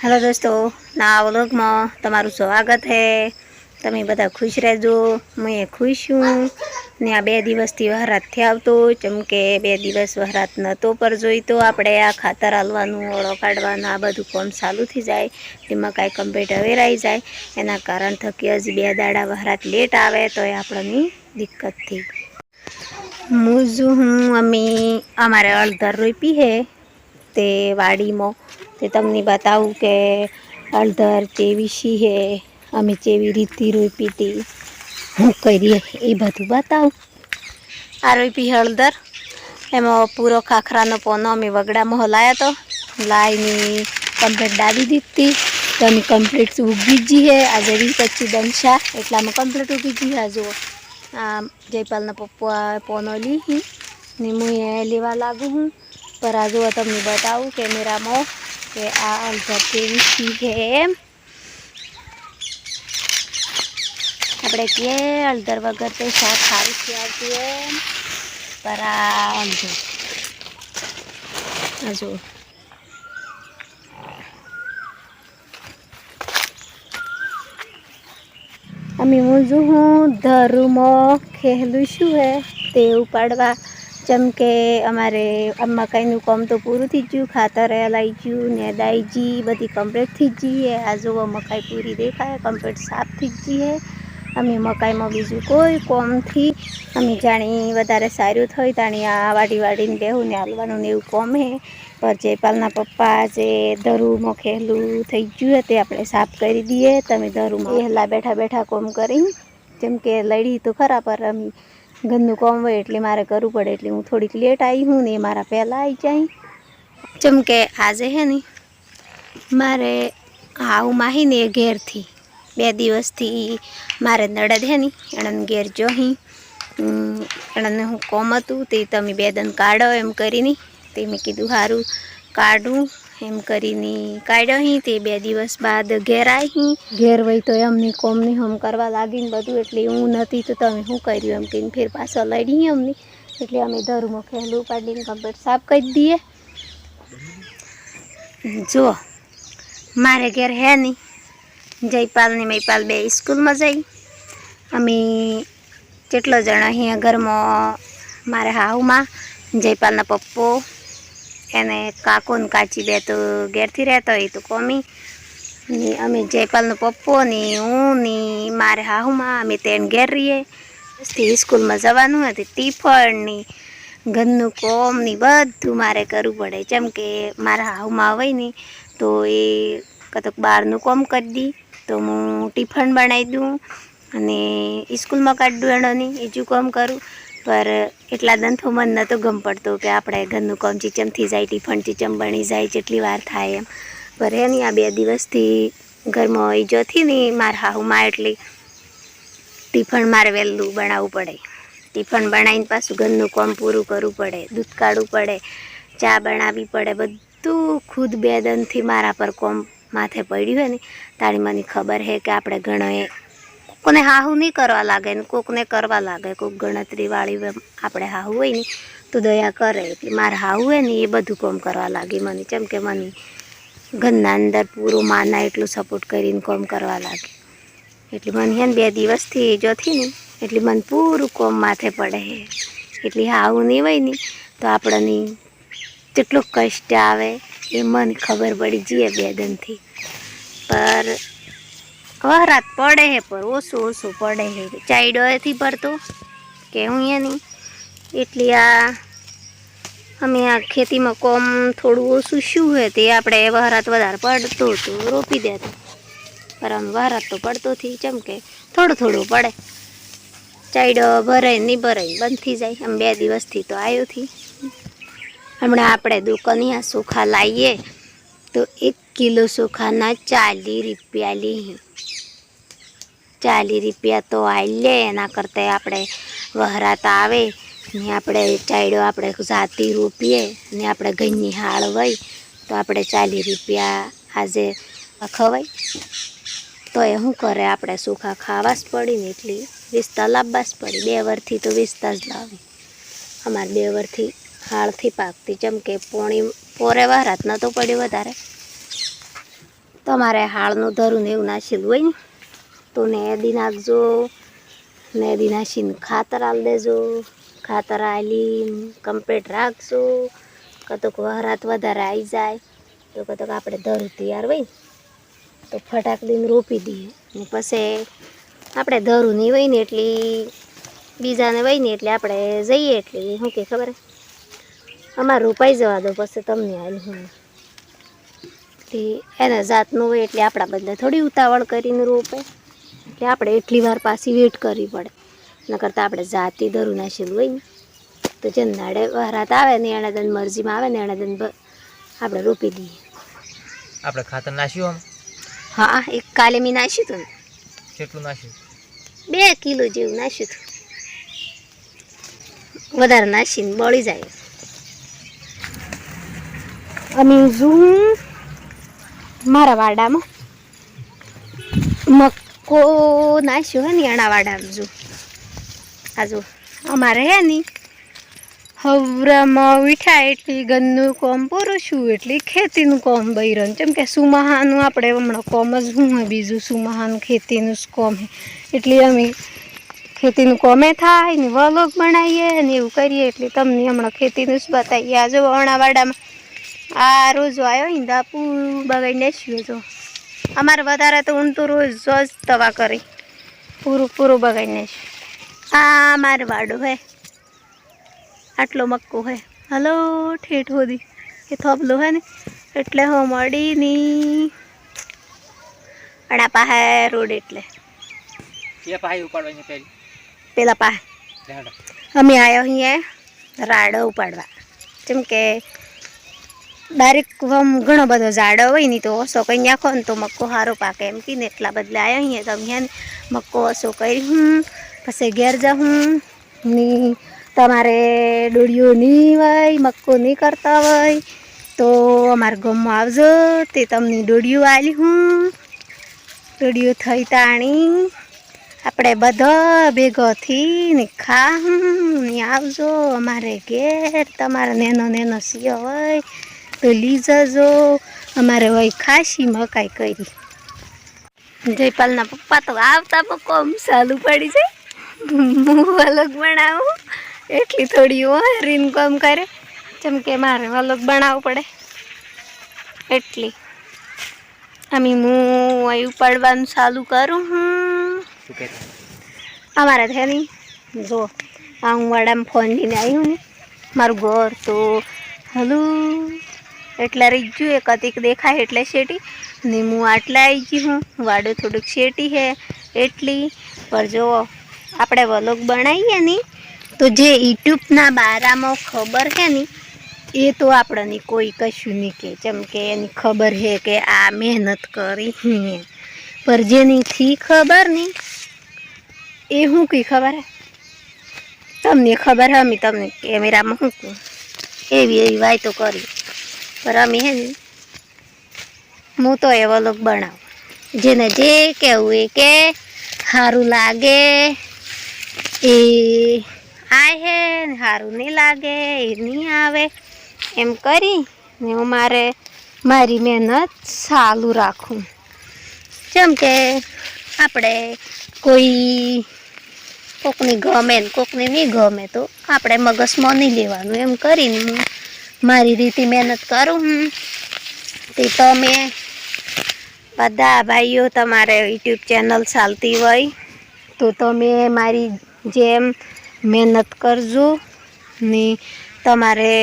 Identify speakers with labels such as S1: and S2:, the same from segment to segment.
S1: Hello દોસ્તો ના વ્લોગમાં તમારું સ્વાગત છે તમે બધા ખુશ રહેજો. હું ખુશ છું. ને આ બે દિવસથી વહરાતથી આવતો જેમ બે દિવસ વહરાત નહોતો પર જોઈ તો આપણે આ ખાતર હાલવાનું, ઓળો કાઢવાનું, આ બધું કામ ચાલુ થઈ જાય. તેમાં કાંઈ કમ્પ્લીટ વેરાઈ જાય. એના કારણ થકી હજી બે દાડા વહરાત લેટ આવે તો એ આપણને દિક્કત થઈ હું હું, અમે, અમારે અડધર રોપી હે. તે વાડીમાં. તે તમને બતાવું કે અડધર ચેવી હે અમે ચેવી રીતે રોપી હતી હું કરીએ એ બધું બતાવું. આ રોપી હળદર. એમાં પૂરો ખાખરાનો પોનો અમે વગડામાં હલાયા તો લાઈને કમ્પ્લેટ ડાળી દીધી. તો અમે કમ્પ્લીટ ઉગી જઈએ. આજે વીસ પચીસ દંશા એટલામાં કમ્પ્લીટ ઉગી જઈએ. જુઓ. આ જયપાલના પપ્પા પોનો લીધી ને હું એ લેવા લાગુ હું. પર આ જુઓ, તમને બતાવું કેમેરામાં કે આ અડધર કેવી સી છે આપણે કે અડધર વગર તે શાક ખાવી છે આવતી એમ. પર આ અડધર આ જો હું ધરુમાં ખેલું શું હે, તે ઉપાડવા. જેમ કે અમારે મકાઈનું કામ તો પૂરું થઈ ગયું, ખાતર લાવી ગયું ને દાઈજી બધી કમ્પ્લીટ થઈ જ જઈએ આ જુઓ, મકાઈ પૂરી દેખાય કમ્પ્લીટ સાફ થઈ જ જઈએ અમે મકાઈમાં બીજું કોઈ કોમથી અમે જાણી વધારે સારું થયું તાણી આ વાડી વાડીને બેહું ને હાલવાનું ને એવું કોમ હે. પર જયપાલના પપ્પા જે ધરુમાં ખેલું થઈ ગયું તે આપણે સાફ કરી દઈએ. તમે ધરુમાં પહેલાં બેઠા બેઠા કોમ કરી જેમ કે લડી તો ખરા, પર અમે ઘરનું કોમ હોય એટલે મારે કરવું પડે એટલે હું થોડીક લેટ આવી હું ને મારા પહેલાં આવી જાય. જેમ કે આજે હે ને, મારે આવું માહી ને એ ઘેરથી, બે દિવસથી મારે નડદ હે ને એણે ઘેર જોહી. એણે હું કોમ હતું તે તમે બે દન કાઢો એમ કરીને તે મેં કીધું સારું કાઢું. એમ કરીને કાઢ્યો હી તે બે દિવસ બાદ ઘેર આવી ઘેર વહી તો એમની કોમની હમ કરવા લાગીને બધું, એટલે હું નથી તો તમે શું કર્યું એમ કહીને ફેર પાછો લડી અમને. એટલે અમે ધરુમાં ખેલું પાડીને કમ્પ્લેટ સાફ કરી દઈએ જો મારે ઘેર હે નહીં. જયપાલ ને મયપાલ બે સ્કૂલમાં જઈ. અમે કેટલો જણા અહીંયા ઘરમાં, મારે હાઉમાં જયપાલના પપ્પો એને કાકુન કાચી બે તો ઘેરથી રહેતા હોય તો કોમી. ને અમે જયપાલનો પપ્પો ને હું ને મારે હાહુમાં અમે તેને ઘેર રહીએ. સ્કૂલમાં જવાનું હતું ટીફળ ને ઘરનું કોમ ને બધું મારે કરવું પડે. જેમ કે મારા હાહુમાં હોય ને તો એ કતક બહારનું કોમ કરી દી. તો હું ટિફન બનાવી દઉં અને સ્કૂલમાં કાઢું એણોની એજું કોમ કરું. પર એટલા દંથો મન નહોતો ગમ પડતો કે આપણે ઘરનું કામ ચીચમથી જાય, ટિફન ચીચમ બની જાય, જેટલી વાર થાય એમ. પર એની આ બે દિવસથી ઘરમાં ઈજો હતી ને મારા હાહુમાં એટલી ટિફન મારે વહેલું બનાવવું પડે. ટિફન બનાવીને પાછું ઘરનું કામ પૂરું કરવું પડે, દૂધ કાઢવું પડે, ચા બનાવવી પડે, બધું ખુદ બે દનથી મારા પર કોમ માથે પડ્યું હોય ને. તારી મને ખબર છે કે આપણે ઘણોએ કોને હાહુ નહીં કરવા લાગે ને કોકને કરવા લાગે. કોક ગણતરીવાળી આપણે હાહુ હોય ને, તો દયા કરે એટલે મારે હાહુ હોય ને એ બધું કોમ કરવા લાગી મને. જેમ કે મને ઘરના અંદર પૂરું માના એટલું સપોર્ટ કરીને કોમ કરવા લાગે. એટલે મને હે ને બે દિવસથી જોથી ને એટલે મને પૂરું કોમ માથે પડે હે. એટલે હાવું નહીં હોય ને, તો આપણને કેટલું કષ્ટ આવે એ મને ખબર પડી જઈએ બે દિનથી. પર વહરાત પડે હે પર ઓછું ઓછું પડે હે. ચાઈડોથી પડતો કે હું એની એટલે આ, અમે આ ખેતીમાં કોમ થોડું ઓછું શું હે, તે આપણે વહરાત વધારે પડતો તો રોપી દેતો પર આમ વહરાત તો પડતો થી ચમ કે થોડું થોડું પડે. ચાઈડો ભરાય નહીં ભરાય, બંધ થઈ જાય. આમ બે દિવસથી તો આવ્યો થી. હમણાં આપણે દુકાનિયા સુખા લાવીએ તો એક કિલો સુખાના ચાલીસ રૂપિયા લઈએ ચાલીસ રૂપિયા તો આલે એના કરતાં આપણે વહરાત આવે. ને આપણે ચાયડો આપણે જાતી રોપીએ, ને આપણે ઘરની હાળ હોય તો આપણે ચાલીસ રૂપિયા આજે ખવાય. તો એ શું કરે? આપણે સુખા ખાવા જ પડી ને એટલી વિસ્તા લાવવા જ પડી. બે વરથી તો વિસ્તા જ લાવી. અમારે બે વરથી હાળથી પાકતી. જેમ કે પોણી, પોરે વહરાત નહોતું પડ્યું વધારે. તમારે હાળનું ધરું ને એવું નાખેલું હોય ને તો નેદી નાખજો નેદી નાખીને ખાતર આલ દેજો. ખાતર આલી કમ્પ્લીટ રાખજો. કતોક વહરાત વધારે આવી જાય, તો કતોક આપણે ધરું તૈયાર હોય તો ફટાક દઈને રોપી દઈએ. ને પછી આપણે ધરું નહીં હોય ને એટલી, બીજાને હોય ને એટલે આપણે જઈએ એટલી, શું કે ખબર? અમારે રોપાઈ જવા દો પછી તમને હાલ હું. એટલે એના જાતનું હોય એટલે આપણા બદલે થોડી ઉતાવળ કરીને રોપે. એટલે આપણે એટલી વાર પાછી વેટ કરવી પડે. એના કરતાં આપણે જાતે ધરું નાખેલું હોય ને. તો જે નાડે વરાત આવે ને એણે દન મરજીમાં આવે ને એણે દન આપણે રોપી દઈએ.
S2: આપણે ખાતર નાખ્યું આમ?
S1: હા એક કાલે મેં નાખ્યું હતું
S2: કેટલું નાખ્યું?
S1: બે કિલો જેવું નાખ્યું હતું. વધારે નાખીને બળી જાય. અમે ઝૂમ મારા વાડામાં મક્કો નાખ્યો હે ને એણાવાડામાં જો. આજુ અમારે હે ને હવરામાં વીઠા એટલી ગંદનું કોમ છું એટલી ખેતીનું કોમ બૈરન કેમ કે સુમહાનું આપણે હમણાં કોમ જ હે બીજું સુમહાનું ખેતીનું જ કોમ હે. એટલે અમે ખેતીનું કોમે થાય ને વલોગ બનાવીએ ને એવું કરીએ, એટલે તમને હમણાં ખેતીનું જ બતાવીએ. આ જો અણાવાડામાં આ રોજ આવ્યો હિંદા પૂરું બગાડી નાખ્યું જો. અમારે વધારે તો ઊંધું રોજ જ તવા કરી. પૂરું પૂરું બગાડી નાખ્યું આ મારે વાડું હે. આટલો મક્કો હે. હલો ઠેઠ હોદી. એ થોબલું હે ને? એટલે હું અને આ પાસે રોડ એટલે.
S2: પાહી
S1: પેલા
S2: પાહે.
S1: અમે આવ્યો અહીંયા રાડો ઉપાડવા. જેમ કે ડાયરેક્ટ ઘણો બધો ઝાડો હોય ને તો ઓછો કંઈ નાખો ને તો મક્કો સારો પાકે. એમ કીને એટલા બદલે આવ્યા અહીંયા તો અહીંયા મક્કો ઓછો કરી હું. પછી ઘેર જાઉં ની તમારે ડોળીઓ નહીં હોય મક્કો નહીં કરતા હોય તો અમારા ગામમાં આવજો. તે તમને ડોળીઓ આલી હું. ડોળીઓ થઈ તાણી. આપણે બધા ભેગોથી ને ખા આવજો અમારે ઘેર. તમારા નેનો નેનો સિયો હોય. તો લીઝા જો અમારે હોય ખાસી મકાઈ કરી. જયપાલના પપ્પા તો આવતા પપ્પા કોમ ચાલુ પડી જાય. હું અલગ બનાવું એટલી થોડી ઓહરીને કોમ કરે. જેમ કે મારે અલગ બનાવવું પડે. એટલી. અમે હું અહીં ઉપાડવાનું ચાલુ કરું હું અમારા છે ને જો આ હું વાડામાં ફોન લઈને આવ્યું ને. મારું ઘર તો હલું. એટલા રહી એ કતિક દેખાય એટલે શેટી. ને હું આટલા આવી ગઈ હું, વાડો થોડુંક શેટી હે એટલી. પર જો, આપણે વલોગ બનાવીએ ને, તો જે યુટ્યુબના બારામાં ખબર છે ને, એ તો આપણને કોઈ કશું નહીં કહે જેમ કે એની ખબર છે કે આ મહેનત કરી હે. પર જેની થી ખબર નહીં એ શું કઈ ખબર હે? તમને ખબર હે, અમે તમને કેમેરામાં શું કહું એવી એવી વાતો કરી. પર અમે હે હું તો એવો લોક બનાવું. જેને જે કહેવું એ કે સારું લાગે, એ આય હે સારું નહીં લાગે, એ નહીં આવે. એમ કરી ને હું મારે, મારી મહેનત ચાલુ રાખું. જેમ કે આપણે કોઈ કોકની ગમે ને નહીં ગમે તો આપણે મગજમાં નહીં લેવાનું. એમ કરીને હું મારી રીતે મહેનત કરું હું. તે તમે બધા ભાઈઓ તમારે યુટ્યુબ ચેનલ ચાલતી હોય, તો તમે મારી જેમ મહેનત કરજો ને તમારે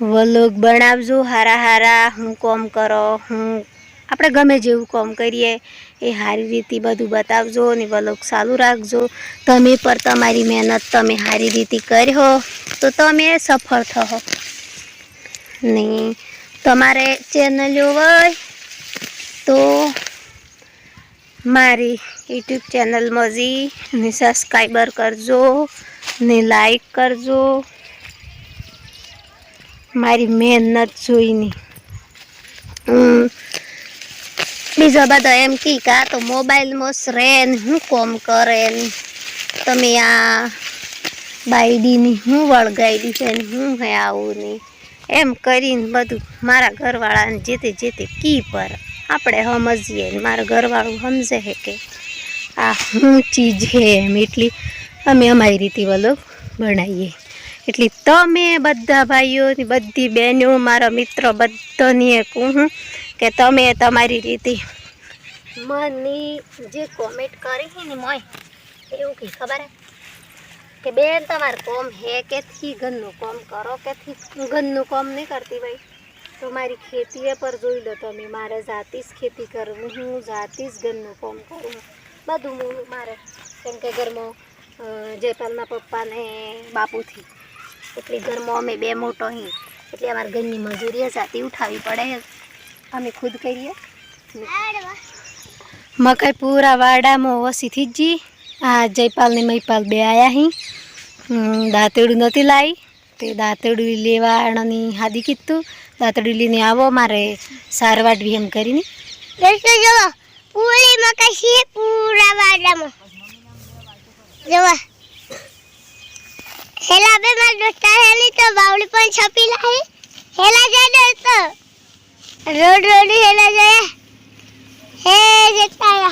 S1: વલોગ બનાવજો. હારા હારા હું કોમ કરો, હું આપણે ગમે જેવું કોમ કરીએ, એ સારી રીતે બધું બતાવજો ને વલોગ ચાલુ રાખજો. તમે પર તમારી મહેનત તમે સારી રીતે કર્યો, તો તમે સફળ થો ને તમારે ચેનલ હોય તો મારી યુટ્યુબ ચેનલમાં જી ને સબસ્ક્રાઈબર કરજો ને લાઈક કરજો. મારી મહેનત જોઈને. બીજા બધા એમ કી કા તો મોબાઈલમાં જ ને શું કોમ કરે તમે આ બાયડીની હું વળગાડી છે ને હું હે આવું ને? એમ કરીને બધું મારા ઘરવાળાને જેતે જેતે કી પર આપણે સમજીએ મારા ઘરવાળું સમજે છે કે આ હું ચીજ છે એમ એટલી અમે અમારી રીતે વલોગ બનાવીએ. એટલે તમે બધા ભાઈઓની બધી બહેનો, મારા મિત્રો બધાની એક હું કે તમે તમારી રીતે મને જે કોમેન્ટ કરી ને મોય એવું કંઈ ખબર હે? કે બેન તમારે કોમ હે કે થી? ઘરનું કોમ કરો કે થી? ઘરનું કોમ નહીં કરતી ભાઈ. તો મારી ખેતીએ પર જોઈ લો તમે. મારે જાતે જ ખેતી કરવું હું જાતે જ ઘરનું કોમ કરું. બધું હું મારે. કેમ કે ઘરમાં જયપાલના પપ્પાને બાપુથી. એટલે ઘરમાં અમે બે મોટો અહીં એટલે અમારે ઘરની મજૂરી જાતે ઉઠાવવી પડે અમે ખુદ કરીએ. મકાઈ પૂરા વાડામાં વસીથી જ આ જયપાલ ને મહીપાલ બે આયા હી. હમ, દાંતેડું નથી લાવી તે દાંતેડું લેવાની હાદી કીધું. દાંતેડું લઈને આવો મારે સાર વાટવી એમ કરીને.
S3: દોસ્તો જુઓ પૂરી પૂરા વાડામાં. જુઓ હેલા બે મારા દોસ્તા હેલી તો બાવળી પણ છપી લાવી હેલા જાય દોસ્તો રોડ રોડ હેલા જાય. હે જતા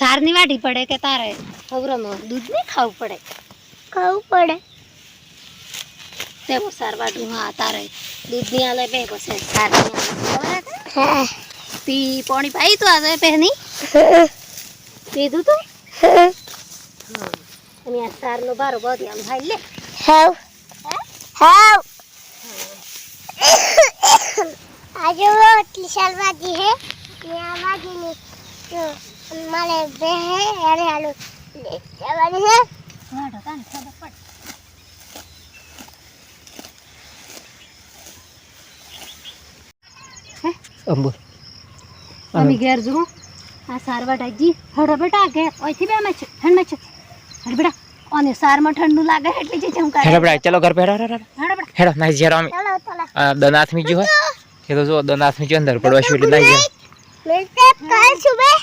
S1: સારની વાટી પડે કે તારે? હવરામાં. દૂધ નહીં ખાવું પડે?
S3: ખાવું પડે.
S1: તેવો સાર ડુહા હા રહે દૂધ નહીં આલે બે પછી સાર નહીં આલે ખબર હે તને?
S3: હા.
S1: પી પાણી પાઈ તો આજે પહેની? પીધું તું? અને આ સારનો બારો બધી આમ ખાઈ લે.
S3: હાવ. હાવ. આજે એટલી શાલવાજી હે ત્યાં આ વાજીની તો મારે બે હે અરે હાલો લે જવાની હે
S1: વાડો તાને ખબર પડે
S2: અંબુ.
S1: અમે ઘેર જો આ સાર વાટાજી હડો બેટા ઘેર. ઓયથી બે માં છે. ઠંડ છે. હડ બેટા અને સારમાં ઠંડુ લાગે એટલે જે જમ કરે.
S2: હેડો બેટા ચલો ઘર પર હેડો હેડો
S1: હડો બેટા.
S2: હેડો નાઈ જરા અમે.
S3: ચલો ચલો.
S2: દનાથમી જો હે. તો જો દનાથમી જો અંદર પડવા છે એટલે નાઈ જાય
S3: મિલતે કાલ સુબહ